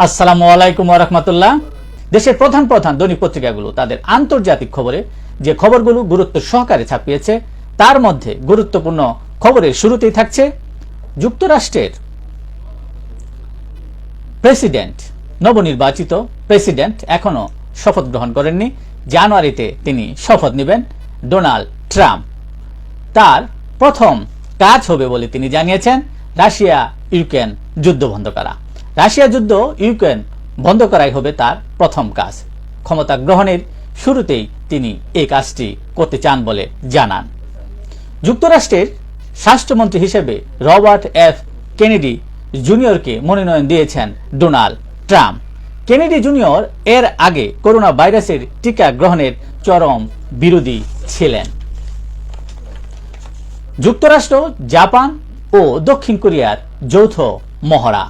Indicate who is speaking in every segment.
Speaker 1: আসসালামু আলাইকুম রহমতুল্লাহ। দেশের প্রধান প্রধান দৈনিক পত্রিকাগুলো তাদের আন্তর্জাতিক খবরে যে খবরগুলো গুরুত্ব সহকারে ছাপিয়েছে, তার মধ্যে গুরুত্বপূর্ণ খবরের শুরুতেই থাকছে যুক্তরাষ্ট্রের প্রেসিডেন্ট, নবনির্বাচিত প্রেসিডেন্ট এখনও শপথ গ্রহণ করেননি। জানুয়ারিতে তিনি শপথ নেবেন ডোনাল্ড ট্রাম্প। তার প্রথম কাজ হবে বলে তিনি জানিয়েছেন রাশিয়া ইউক্রেন যুদ্ধ বন্ধ করা। রাশিয়া যুদ্ধ ইউক্রেন বন্ধ করাই হবে তার প্রথম কাজ। ক্ষমতা গ্রহণের শুরুতেই তিনি এই কাজটি করতে চান বলে জানান। যুক্তরাষ্ট্রের স্বাস্থ্যমন্ত্রী হিসেবে রবার্ট এফ. কেনেডি জুনিয়রকে মনোনয়ন দিয়েছেন ডোনাল্ড ট্রাম্প। কেনেডি জুনিয়র এর আগে করোনা ভাইরাসের টিকা গ্রহণের চরম বিরোধী ছিলেন। যুক্তরাষ্ট্র, জাপান ও দক্ষিণ কোরিয়ার যৌথ মহড়া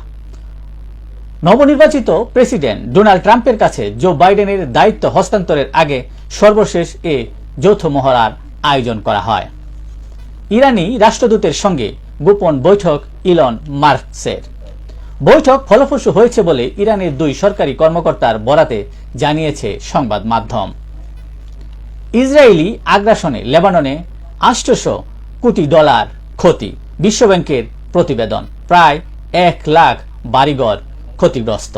Speaker 1: নবনির্বাচিত প্রেসিডেন্ট ডোনাল্ড ট্রাম্পের কাছে জো বাইডেনের দায়িত্ব হস্তান্তরের আগে সর্বশেষ এ যৌথ মহড়ার আয়োজন করা হয়। ইরানি রাষ্ট্রদূতের সঙ্গে গোপন বৈঠক ইলন মার্কসের। বৈঠক ফলপ্রসূ হয়েছে বলে ইরানের দুই সরকারি কর্মকর্তার বরাতে জানিয়েছে সংবাদ মাধ্যম। ইসরায়েলি আগ্রাসনে লেবাননে আষ্টশো কোটি ডলার ক্ষতি, বিশ্বব্যাংকের প্রতিবেদন, প্রায় এক লাখ বাড়িঘর ক্ষতিগ্রস্ত।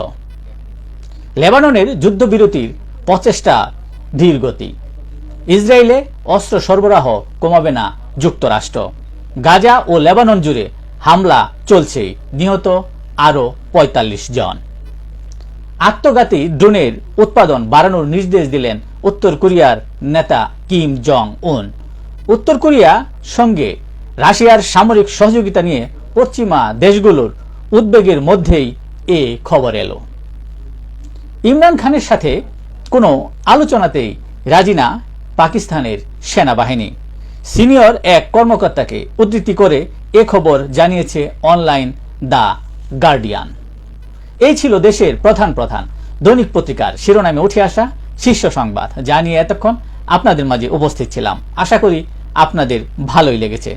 Speaker 1: লেবাননের যুদ্ধবিরতির প্রচেষ্টা ধীরগতি। ইসরায়েলে অস্ত্র সরবরাহ কমাবে না যুক্তরাষ্ট্র। গাজা ও লেবানন জুড়ে হামলা চলছে, নিহত আরও পঁয়তাল্লিশ জন। আত্মঘাতী ড্রোনের উৎপাদন বাড়ানোর নির্দেশ দিলেন উত্তর কোরিয়ার নেতা কিম জং উন উত্তর কোরিয়া সঙ্গে রাশিয়ার সামরিক সহযোগিতা নিয়ে পশ্চিমা দেশগুলোর উদ্বেগের মধ্যেই এ খবর এলো। ইমরান খানের সাথে কোনো আলোচনাতেই রাজি না পাকিস্তানের সেনাবাহিনী। সিনিয়র এক কর্মকর্তাকে উদ্ধৃতি করে এ খবর জানিয়েছে অনলাইন দ্য গার্ডিয়ান। এই ছিল দেশের প্রধান প্রধান দৈনিক পত্রিকার শিরোনামে উঠে আসা শীর্ষ সংবাদ। যা নিয়ে এতক্ষণ আপনাদের মাঝে উপস্থিত ছিলাম। আশা করি আপনাদের ভালোই লেগেছে।